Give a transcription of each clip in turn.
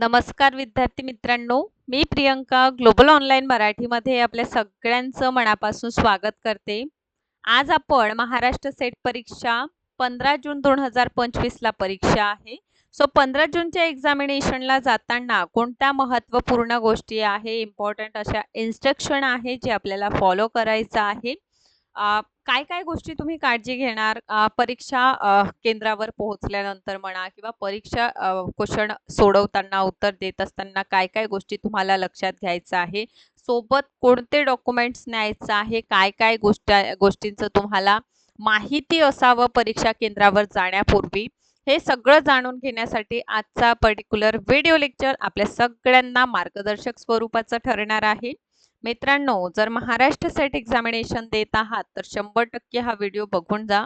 नमस्कार विद्यार्थी मित्रांनो मी प्रियंका ग्लोबल ऑनलाईन मराठीमध्ये आपल्या सगळ्यांचं मनापासून स्वागत करते. आज आपण महाराष्ट्र सेट परीक्षा पंधरा जून दोन हजार पंचवीसला परीक्षा आहे. सो पंधरा जूनच्या एक्झामिनेशनला जाताना कोणत्या महत्त्वपूर्ण गोष्टी आहे इम्पॉर्टंट अशा इन्स्ट्रक्शन आहे जे आपल्याला फॉलो करायचं आहे. काय काय गोष्टी तुम्ही काळजी घेणार? परीक्षा केंद्रावर पोहोचल्यानंतर म्हणा किंवा परीक्षा क्वेश्चन सोडवताना उत्तर देत असताना काय काय गोष्टी तुम्हाला लक्षात घ्यायचं आहे? सोबत कोणते डॉक्युमेंट्स न्यायचं आहे? काय काय गोष्ट गोष्टींचं तुम्हाला माहिती असावं परीक्षा केंद्रावर जाण्यापूर्वी? हे सगळं जाणून घेण्यासाठी आजचा पर्टिक्युलर व्हिडिओ लेक्चर आपल्या सगळ्यांना मार्गदर्शक स्वरूपाचं ठरणार आहे. मित्रांनो जर महाराष्ट्र सेट एक्झामिनेशन देत आहात तर शंभर टक्के हा व्हिडिओ बघून जा.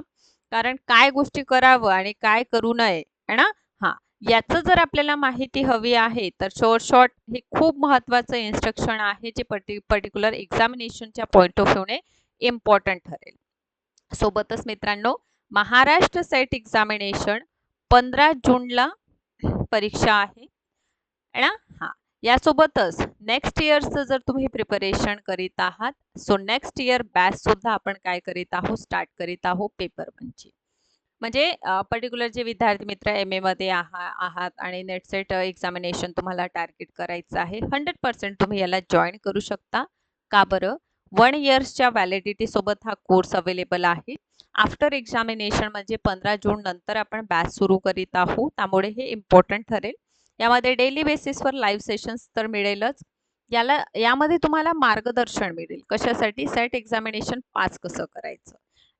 कारण काय गोष्टी करावं आणि काय करू नये है ना? हा. याचं जर आपल्याला माहिती हवी आहे तर शॉर्ट शॉर्ट हे खूप महत्वाचं इन्स्ट्रक्शन आहे जे पर्टि पर्टिक्युलर एक्झामिनेशनच्या पॉईंट ऑफ व्ह्यूने इम्पॉर्टंट ठरेल. सोबतच मित्रांनो महाराष्ट्र सेट एक्झामिनेशन पंधरा जूनला परीक्षा आहे ना? हा. यासोबतच नेक्स्ट इयरचं जर तुम्ही प्रिपरेशन करीत आहात सो नेक्स्ट इयर बॅच सुद्धा आपण काय करीत आहोत? स्टार्ट करीत आहोत पेपर वनची म्हणजे पर्टिक्युलर जे विद्यार्थी मित्र एम एमध्ये आहा आहात आणि नेट सेट एक्झामिनेशन तुम्हाला टार्गेट करायचं आहे हंड्रेड पर्सेंट तुम्ही याला जॉईन करू शकता. का बरं? वन इयर्सच्या व्हॅलिडिटीसोबत हा कोर्स अवेलेबल आहे. आफ्टर एक्झामिनेशन म्हणजे पंधरा जून नंतर आपण बॅच सुरू करीत आहोत. त्यामुळे हे इम्पॉर्टंट ठरेल. यामध्ये डेली बेसिसवर लाईव्ह सेशन्स तर मिळेलच. याला यामध्ये तुम्हाला मार्गदर्शन मिळेल. कशासाठी? सेट एक्झामिनेशन पास कसं करायचं?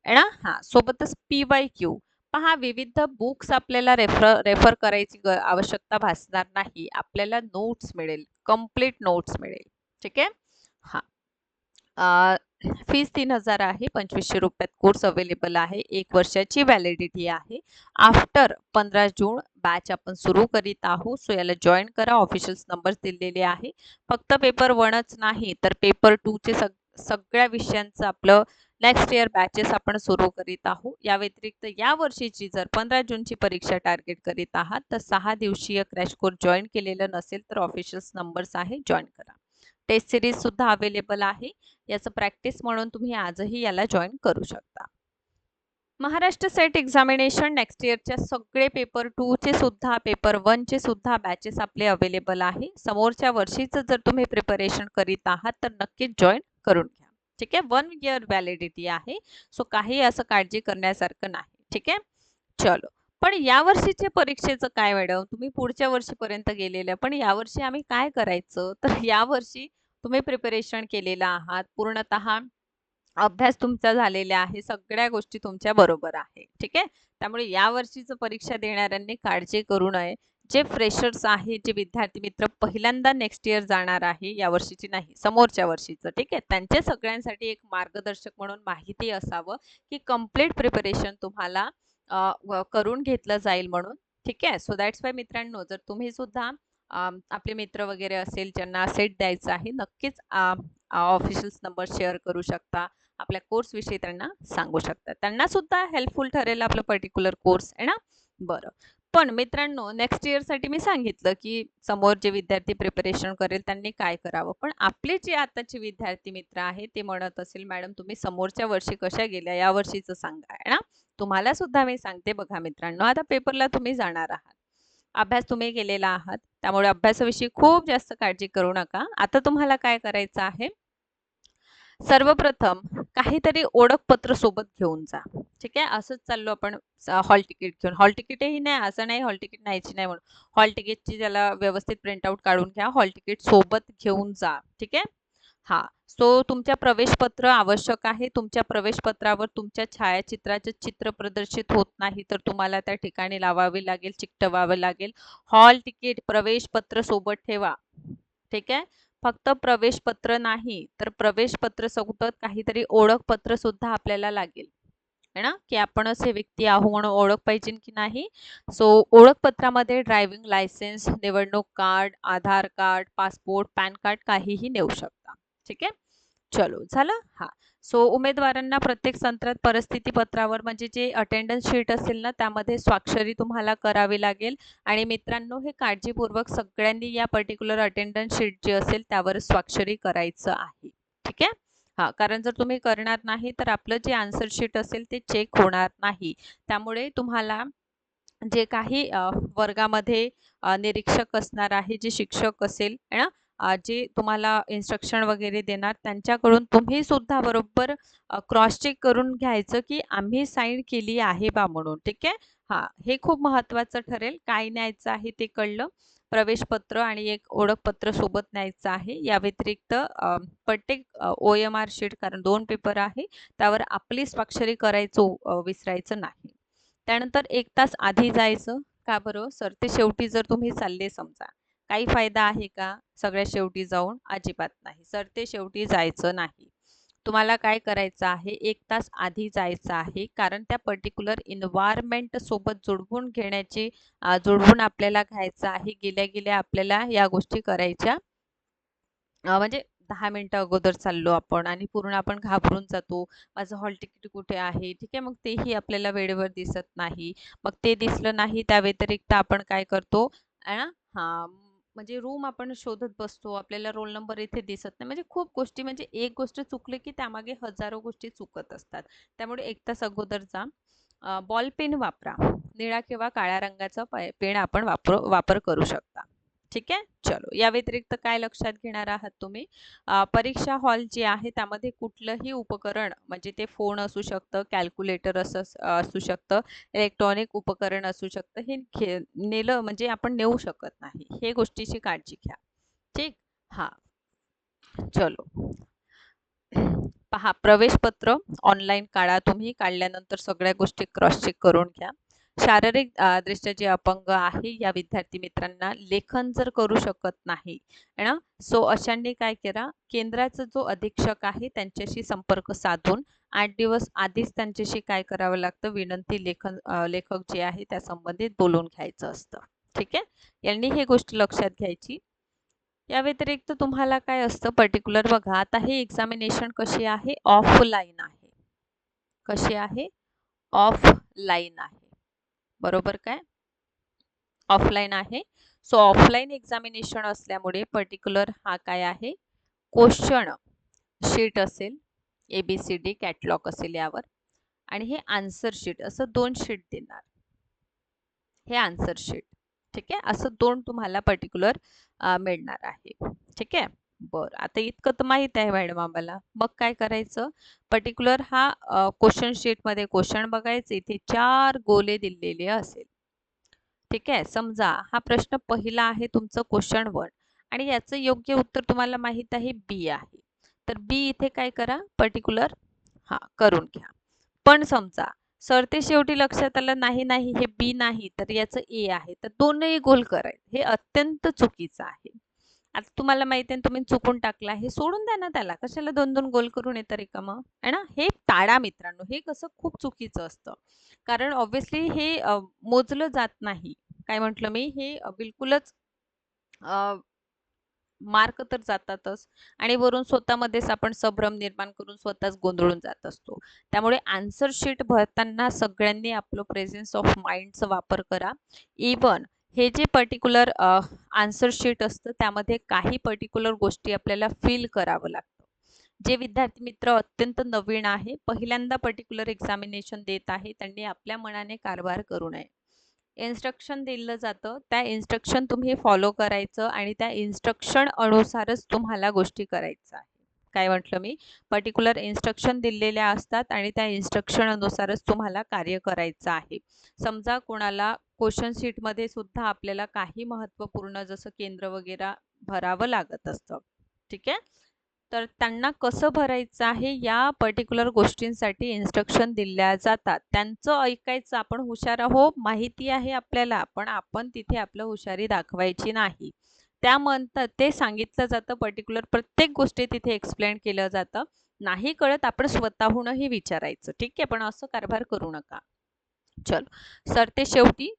आहे ना? हां सोबतच पी वाय क्यू पहा विविध बुक्स आपल्याला रेफर रेफर करायची आवश्यकता भासणार नाही. आपल्याला नोट्स मिळेल. कंप्लीट नोट्स मिळेल. ठीक आहे? हां. फीस तीन हजार आहे पंचवीसशे रुपयात कोर्स अवेलेबल आहे एक वर्षाची व्हॅलिडिटी आहे. आफ्टर पंधरा जून बॅच आपण सुरू करीत आहोत सो याला जॉईन करा. ऑफिशियल्स नंबर दिलेले आहे. फक्त पेपर वनच नाही तर पेपर टूचे सग सगळ्या विषयांचं आपलं नेक्स्ट इयर बॅचेस आपण सुरू करीत आहोत. या व्यतिरिक्त या वर्षीची जर पंधरा जूनची परीक्षा टार्गेट करीत आहात तर सहा दिवसीय क्रॅश कोर्स जॉईन केलेलं नसेल तर ऑफिशियल्स नंबर्स आहे जॉईन करा. टेस्ट सिरीज सुद्धा अवेलेबल आहे. याचं प्रॅक्टिस म्हणून तुम्ही आजही याला जॉईन करू शकता. महाराष्ट्र सेट एक्झामिनेशन नेक्स्ट इयरच्या सगळे पेपर टूचे सुद्धा पेपर वनचे सुद्धा बॅचेस आपले अवेलेबल आहे. समोरच्या वर्षीचं जर तुम्ही प्रिपरेशन करीत आहात तर नक्कीच जॉईन करून घ्या. ठीक आहे? वन इयर व्हॅलिडिटी आहे. सो काही असं काळजी करण्यासारखं नाही. ठीक आहे? चलो. पण या वर्षीचे परीक्षेचं काय मॅडम? तुम्ही पुढच्या वर्षीपर्यंत गेलेलं पण यावर्षी आम्ही काय करायचं? तर यावर्षी तुम्ही प्रिपरेशन केलेलं आहात. पूर्णतः अभ्यास तुमचा झालेला आहे. सगळ्या गोष्टी तुमच्या बरोबर आहे. ठीक आहे? त्यामुळे या वर्षीचं परीक्षा देणाऱ्यांनी काळजी करू नये. जे फ्रेशर्स आहे जे विद्यार्थी मित्र पहिल्यांदा नेक्स्ट इयर जाणार आहे या वर्षीची नाही समोरच्या वर्षीचं. ठीक आहे? त्यांच्या सगळ्यांसाठी एक मार्गदर्शक म्हणून माहिती असावं की कंप्लीट प्रिपरेशन तुम्हाला करून घेतलं जाईल म्हणून. ठीक आहे? सो दॅट्स वाय मित्रांनो जर तुम्ही सुद्धा आपले मित्र वगैरे असेल ज्यांना सेट द्यायचं आहे नक्कीच ऑफिशियल्स नंबर शेअर करू शकता. आपल्या कोर्सविषयी त्यांना सांगू शकता. त्यांना सुद्धा हेल्पफुल ठरेल आपलं पर्टिक्युलर कोर्स आहे ना? बरं. पण मित्रांनो नेक्स्ट इयरसाठी मी सांगितलं की समोर जे विद्यार्थी प्रिपरेशन करेल त्यांनी काय करावं. पण आपले जे आताचे विद्यार्थी मित्र आहेत ते म्हणत असेल मॅडम तुम्ही समोरच्या वर्षी कशा गेल्या? या वर्षीचं सांगा. आहे ना? तुम्हाला सुद्धा मी सांगते बघा मित्रांनो आता पेपरला तुम्ही जाणार आहात. अभ्यास तुम्ही केलेला आहात. त्यामुळे अभ्यासाविषयी खूप जास्त काळजी करू नका. आता तुम्हाला काय करायचं आहे? सर्वप्रथम काहीतरी ओळखपत्र सोबत घेऊन जा. ठीक आहे? असंच चाललो आपण हॉल तिकीट घेऊन. हॉल तिकीटही नाही असं नाही हॉल तिकीट न्यायची नाही म्हणून. हॉल तिकीटची त्याला व्यवस्थित प्रिंटआउट काढून घ्या. हॉल तिकीट सोबत घेऊन जा. ठीक आहे? हा. सो तुमच्या प्रवेशपत्र आवश्यक आहे. तुमच्या प्रवेशपत्रावर तुमच्या छायाचित्राचे चित्र प्रदर्शित होत नाही तर तुम्हाला त्या ठिकाणी लावावे लागेल चिकटवावे लागेल. हॉल तिकीट प्रवेशपत्र सोबत ठेवा. ठीक आहे? फक्त प्रवेशपत्र नाही तर प्रवेशपत्र सोबत काहीतरी ओळखपत्र सुद्धा आपल्याला लागेल. है ना? की आपण असे व्यक्ती आहो म्हणून ओळख पाहिजे की नाही? सो ओळखपत्रामध्ये ड्रायव्हिंग लायसन्स निवडणूक card Aadhaar card passport PAN card काहीही नेऊ शकता. ठीक आहे? चलो झालं? हा. सो उमेदवारांना प्रत्येक सत्रात परिस्थिती पत्रावर म्हणजे जे अटेंडन्स शीट असेल ना त्यामध्ये स्वाक्षरी तुम्हाला करावी लागेल. आणि मित्रांनो हे काळजीपूर्वक सगळ्यांनी या पर्टिक्युलर अटेंडन्स शीट जी असेल त्यावर स्वाक्षरी करायचं आहे. ठीक आहे? हां कारण जर तुम्ही करणार नाही तर आपलं जे आन्सर शीट असेल ते चेक होणार नाही. त्यामुळे तुम्हाला जे काही वर्गामध्ये निरीक्षक असणार आहे जे शिक्षक असेल है ना? जे तुम्हाला इन्स्ट्रक्शन वगैरे देणार त्यांच्याकडून तुम्ही सुद्धा बरोबर क्रॉस चेक करून घ्यायचं की आम्ही साईन केली आहे बा म्हणून ठीक आहे? हां हे खूप महत्त्वाचं ठरेल. काय न्यायचं आहे ते कळलं. प्रवेशपत्र आणि एक ओळखपत्र सोबत न्यायचं आहे. या व्यतिरिक्त प्रत्येक ओ एम आर शीट कारण दोन पेपर आहे त्यावर आपली स्वाक्षरी करायचं विसरायचं नाही. त्यानंतर एक तास आधी जायचं. का बरं? सर ते शेवटी जर तुम्ही चालले समजा. काही फायदा आहे का? सगळ्या शेवटी जाऊन अजिबात नाही. सर ते शेवटी जायचं नाही. तुम्हाला काय करायचं आहे? एक तास आधी जायचं आहे. कारण त्या पर्टिक्युलर इन्व्हायरमेंट सोबत जुळवून घेण्याची जुळवून आपल्याला घ्यायचं आहे. गेल्या गेल्या आपल्याला या गोष्टी करायच्या. म्हणजे दहा मिनटं अगोदर चाललो आपण आणि पूर्ण आपण घाबरून जातो. माझं हॉल तिकीट कुठे आहे? ठीक आहे मग तेही आपल्याला वेळेवर दिसत नाही. मग ते दिसलं नाही त्या व्यतिरिक्त आपण काय करतो? हां म्हणजे रूम आपण शोधत बसतो आपल्याला रोल नंबर इथे दिसत नाही. म्हणजे खूप गोष्टी म्हणजे एक गोष्ट चुकली की त्यामागे हजारो गोष्टी चुकत असतात. त्यामुळे एक तास अगोदरचा बॉल पेन वापरा. निळा किंवा काळ्या रंगाचा पेन आपण वापर वापर करू शकता. ठीक आहे? चलो या व्यतिरिक्त काय लक्षात घेणार आहात तुम्ही? परीक्षा हॉल जे आहे त्यामध्ये कुठलंही उपकरण म्हणजे ते फोन असू शकतं कॅल्क्युलेटर असं असू शकतं इलेक्ट्रॉनिक उपकरण असू शकतं हे नेलं म्हणजे आपण नेऊ शकत नाही. हे गोष्टीची काळजी घ्या. ठीक? हा. चलो. पहा प्रवेशपत्र ऑनलाईन काढा तुम्ही. काढल्यानंतर सगळ्या गोष्टी क्रॉस चेक करून घ्या. शारीरिक दृष्ट्या जे अपंग आहे या विद्यार्थी मित्रांना लेखन जर करू शकत नाही ना? सो अशांनी काय करा केंद्राचा जो अधीक्षक आहे त्यांच्याशी संपर्क साधून आठ दिवस आधीच त्यांच्याशी काय करावं लागतं? विनंती लेखन लेखक जे आहे त्या संबंधित बोलून घ्यायचं असतं. ठीक आहे? यांनी हे गोष्ट लक्षात घ्यायची. या व्यतिरिक्त तुम्हाला काय असतं? पर्टिक्युलर बघा आता हे एक्झामिनेशन कशी आहे? ऑफलाईन आहे. कशी आहे? ऑफलाईन आहे. बरोबर काय? ऑफलाईन आहे. सो ऑफलाईन एक्झामिनेशन असल्यामुळे पर्टिक्युलर हा काय आहे? क्वेश्चन शीट असेल A B C D catalog असेल यावर. आणि हे आन्सर शीट असं दोन शीट देणार. हे आन्सर शीट ठीक आहे? असं दोन तुम्हाला पर्टिक्युलर मिळणार आहे. ठीक आहे? बरं. आता इतकं तर माहीत आहे मॅडम आम्हाला. मग काय करायचं? पर्टिक्युलर हा क्वेश्चन शीटमध्ये क्वेश्चन बघायचे. इथे चार गोले दिलेले असेल. ठीक आहे? समजा हा प्रश्न पहिला आहे तुमचं क्वेश्चन वन आणि याचं योग्य उत्तर तुम्हाला माहीत आहे बी आहे. तर बी इथे काय करा? पर्टिक्युलर हा करून घ्या. पण समजा सर ते शेवटी लक्षात आलं नाही नाही हे बी नाही तर याचं ए आहे. तर दोनही गोल करायचं. हे अत्यंत चुकीचं आहे. आता तुम्हाला माहिती आहे तुम्ही चुकून टाकला हे सोडून द्या ना त्याला. कशाला दोन दोन गोल करून येतं रिकामं आहे ना? हे टाळा मित्रांनो. हे कसं खूप चुकीचं असतं. कारण ऑब्व्हियसली हे मोजलं जात नाही. काय म्हटलं मी? हे बिलकुलच मार्क तर जातातच. आणि वरून स्वतःमध्येच आपण संभ्रम निर्माण करून स्वतःच गोंधळून जात असतो. त्यामुळे आन्सर शीट भरताना सगळ्यांनी आपलं प्रेझेन्स ऑफ माइंडचा वापर करा. इवन हे जे पर्टिक्युलर आन्सर शीट असतं त्यामध्ये काही पर्टिक्युलर गोष्टी आपल्याला फील करावं लागतं. जे विद्यार्थी मित्र अत्यंत नवीन आहे पहिल्यांदा पर्टिक्युलर एक्झामिनेशन देत आहे त्यांनी आपल्या मनाने कारभार करू नये. इन्स्ट्रक्शन दिलं जातं त्या इन्स्ट्रक्शन तुम्ही फॉलो करायचं आणि त्या इन्स्ट्रक्शन अनुसारच तुम्हाला गोष्टी करायचं आहे काय म्हटलं मी? पर्टिक्युलर इन्स्ट्रक्शन दिलेल्या असतात आणि त्या इन्स्ट्रक्शन अनुसारच तुम्हाला कार्य करायचं आहे. समजा कोणाला क्वेश्चन शीटमध्ये सुद्धा आपल्याला काही महत्त्वपूर्ण जसं केंद्र वगैरे भरावं लागत असतं. ठीक आहे? तर त्यांना कसं भरायचं आहे? या पर्टिक्युलर गोष्टींसाठी इन्स्ट्रक्शन दिल्या जातात. त्यांचं ऐकायचं आपण हुशार हो माहिती आहे आपल्याला पण आपण तिथे आपलं हुशारी दाखवायची नाही. त्या म्हणतात ते सांगितलं जातं पर्टिक्युलर प्रत्येक गोष्टी तिथे एक्सप्लेन केलं जातं. नाही कळत आपण स्वतःहूनही विचारायचं. ठीक आहे? पण असं कारभार करू नका. चलो. सर ते शेवटी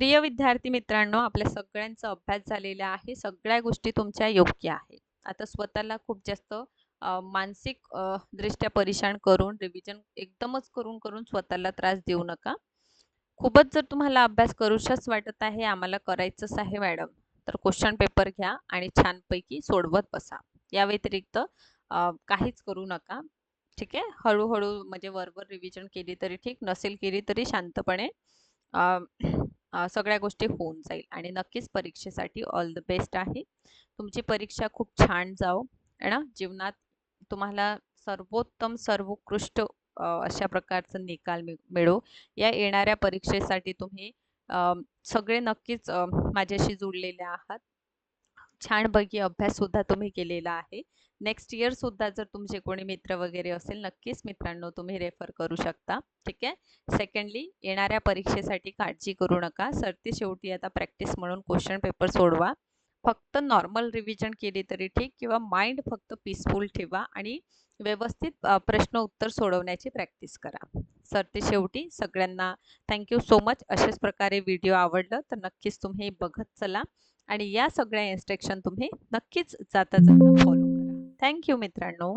प्रिय विद्यार्थी मित्रांनो आपल्या सगळ्यांचा अभ्यास झालेला आहे सगळ्या गोष्टी तुमच्या योग्य आहे आता स्वतःला खूप जास्त मानसिक दृष्ट्या परेशान करून रिव्हिजन एकदमच करून करून स्वतःला त्रास देऊ नका. खूपच जर तुम्हाला अभ्यास करूशाच वाटत आहे, आम्हाला करायचंच आहे मॅडम, तर क्वेश्चन पेपर घ्या आणि छानपैकी सोडवत बसा. या व्यतिरिक्त काहीच करू नका. ठीक आहे? हळूहळू म्हणजे वरवर रिव्हिजन केली तरी ठीक, नसेल केली तरी शांतपणे सगळ्या गोष्टी होऊन जाईल आणि नक्कीच परीक्षेसाठी ऑल द बेस्ट आहे. तुमची परीक्षा खूप छान जाओ, ना? जीवनात तुम्हाला सर्वोत्तम, सर्वोत्कृष्ट अशा प्रकारचा निकाल मिळो. या येणाऱ्या परीक्षेसाठी तुम्ही सगळे नक्कीच माझ्याशी जुळलेले आहात. छानपैकी अभ्याससुद्धा तुम्ही केलेला आहे. नेक्स्ट इयरसुद्धा जर तुमचे कोणी मित्र वगैरे असेल, नक्कीच मित्रांनो तुम्ही रेफर करू शकता. ठीक आहे? सेकंडली येणाऱ्या परीक्षेसाठी काळजी करू नका. सरती शेवटी आता प्रॅक्टिस म्हणून क्वेश्चन पेपर सोडवा. फक्त नॉर्मल रिव्हिजन केली तरी ठीक किंवा माइंड फक्त पीसफुल ठेवा आणि व्यवस्थित प्रश्न उत्तर सोडवण्याची प्रॅक्टिस करा. सर ते शेवटी सगळ्यांना थँक्यू सो मच. अशाच प्रकारे व्हिडिओ आवडलं तर नक्कीच तुम्ही बघत चला आणि या सगळ्या इन्स्ट्रक्शन तुम्ही नक्कीच जाता-जाता फॉलो करा. थँक मित्रांनो.